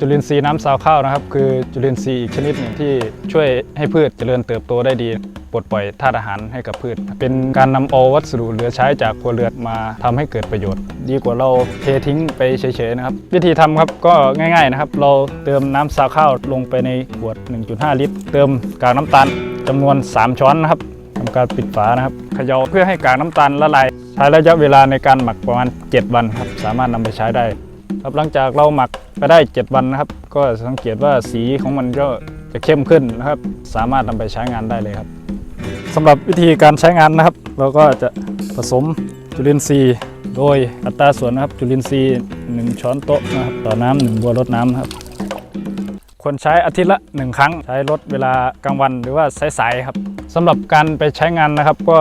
จุลินทรีย์น้ำซาวข้าวนะครับ คือจุลินทรีย์อีกชนิดหนึ่งที่ช่วยให้พืชเจริญเติบโตได้ดีปลดปล่อยธาตุอาหารให้กับพืช เป็นการนำเอาวัสดุเหลือใช้จากครัวเรือนมาทำให้เกิดประโยชน์ ดีกว่าเราเททิ้งไปเฉยๆนะครับ วิธีทำครับก็ง่ายๆนะครับ เราเติมน้ำซาวข้าวลงไปในขวด 1.5 ลิตร เติมกากน้ำตาลจำนวน 3 ช้อนนะครับทำการปิดฝานะครับเขย่าเพื่อให้กากน้ำตาลละลายใช้ระยะเวลาในการหมักประมาณ 7 วันครับสามารถนำไปใช้ได้ ครับหลังจากเราหมักไปได้ 7 วันนะครับ ก็สังเกตว่าสีของมันก็จะเข้มขึ้นนะครับ สามารถนำไปใช้งานได้เลยครับสำหรับวิธีการใช้งานนะครับ เราก็จะผสมจุลินทรีย์โดยอัตราส่วนนะครับจุลินทรีย์ 1 ช้อนโต๊ะนะครับต่อน้ำหนึ่งบัวรดน้ำนะครับควรใช้อาทิตย์ละ 1 ครั้ง ใช้ลดเวลากลางวันหรือว่าสายๆครับสำหรับการไปใช้งานนะครับ ก็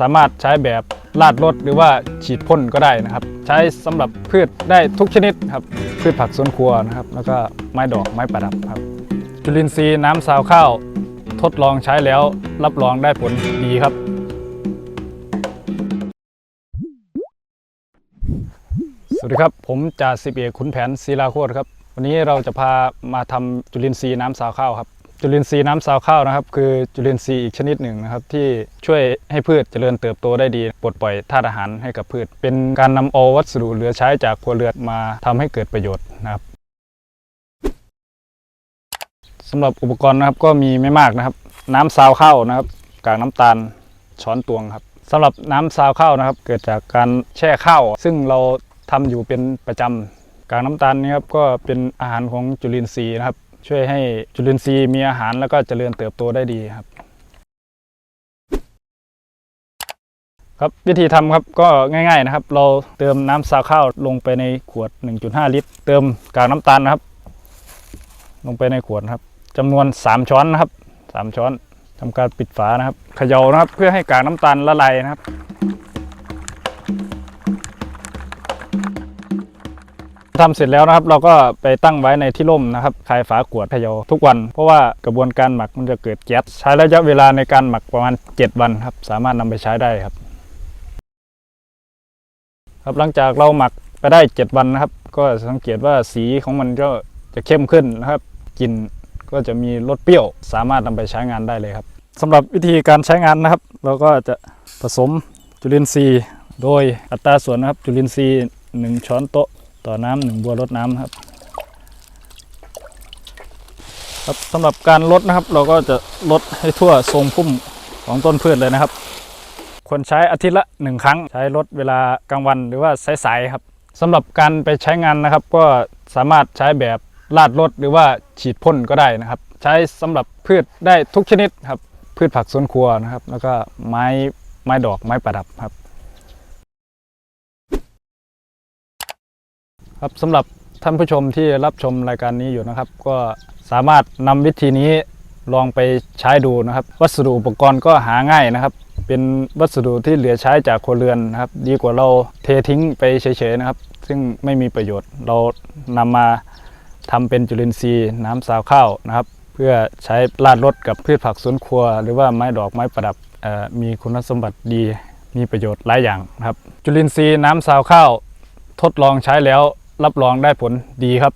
สามารถใช้แบบ ลาดรถหรือว่าฉีดพ่นก็ได้นะครับ ใช้สำหรับพืชได้ทุกชนิดครับพืชผักสวนครัวนะครับ แล้วก็ไม้ดอกไม้ประดับครับ จุลินทรีย์น้ำซาวข้าว ทดลองใช้แล้วรับรองได้ผลดีครับสวัสดีครับ ผมจ่าสิบเอกขุนแผนศิลาโคตรครับ วันนี้เราจะพามาทำจุลินทรีย์น้ำซาวข้าวครับ จุลินทรีย์น้ำซาวข้าวนะครับ คือจุลินทรีย์อีกชนิดหนึ่งนะครับ ที่ช่วยให้พืชเจริญเติบโตได้ดีปลดปล่อยธาตุอาหารให้กับพืช เป็นการนำเอาวัสดุเหลือใช้จากครัวเรือนมาทำให้เกิดประโยชน์นะครับสำหรับอุปกรณ์นะครับก็มีไม่มากนะครับ น้ำซาวข้าวนะครับกากน้ำตาลช้อนตวงครับสำหรับน้ำซาวข้าวนะครับ เกิดจากการแช่ข้าวซึ่งเราทำอยู่เป็นประจำกากน้ำตาลนี่ครับก็เป็นอาหารของจุลินทรีย์นะครับ ช่วยให้จุลินทรีย์มีอาหารแล้วก็เจริญเติบโตได้ดีครับ ครับวิธีทำครับก็ง่ายๆนะครับ เราเติมน้ำซาวข้าวลงไปในขวด 1.5 ลิตร เติมกากน้ำตาลนะครับ ลงไปในขวดครับจำนวน 3 ช้อนนะครับ 3 ช้อนทำการปิดฝานะครับเขย่านะครับ เพื่อให้กากน้ำตาลละลายนะครับ ทำเสร็จแล้วนะครับ เราก็ไปตั้งไว้ในที่ร่มนะครับคลายฝาขวดเขย่าทุกวัน เพราะว่ากระบวนการหมักมันจะเกิดแก๊สใช้ระยะเวลาในการหมักประมาณ 7 วันครับ สามารถนำไปใช้ได้ครับ ครับหลังจากเราหมักไปได้ 7 วันนะครับ ก็สังเกตว่าสีของมันก็จะเข้มขึ้นนะครับกลิ่นก็จะมีรสเปรี้ยว สามารถนำไปใช้งานได้เลยครับสำหรับวิธีการใช้งานนะครับ เราก็จะผสมจุลินทรีย์ โดยอัตราส่วนนะครับจุลินทรีย์ 1 ช้อนโต๊ะ ต่อน้ำหนึ่งบัวรดน้ำครับครับสำหรับการลดนะครับ เราก็จะลดให้ทั่วทรงพุ่มของต้นพืชเลยนะครับ ควรใช้อาทิตย์ละหนึ่งครั้ง ใช้ลดเวลากลางวันหรือว่าสายๆครับสำหรับการไปใช้งานนะครับ ก็สามารถใช้แบบลาดรถหรือว่าฉีดพ่นก็ได้นะครับ ใช้สำหรับพืชได้ทุกชนิดครับพืชผักสวนครัวนะครับ แล้วก็ไม้ไม้ดอกไม้ประดับครับ ครับสำหรับท่านผู้ชมที่รับชมรายการนี้อยู่นะครับ ก็สามารถนำวิธีนี้ลองไปใช้ดูนะครับ วัสดุอุปกรณ์ก็หาง่ายนะครับ เป็นวัสดุที่เหลือใช้จากครัวเรือนนะครับ ดีกว่าเราเททิ้งไปเฉยๆนะครับ ซึ่งไม่มีประโยชน์เรานำมาทำเป็นจุลินทรีย์ น้ำซาวข้าวนะครับ เพื่อใช้ราดรถกับพืชผักสวนครัว หรือว่าไม้ดอกไม้ประดับมีคุณสมบัติดีมีประโยชน์หลายอย่างนะครับ จุลินทรีย์น้ำซาวข้าว ทดลองใช้แล้ว รับรองได้ผลดีครับ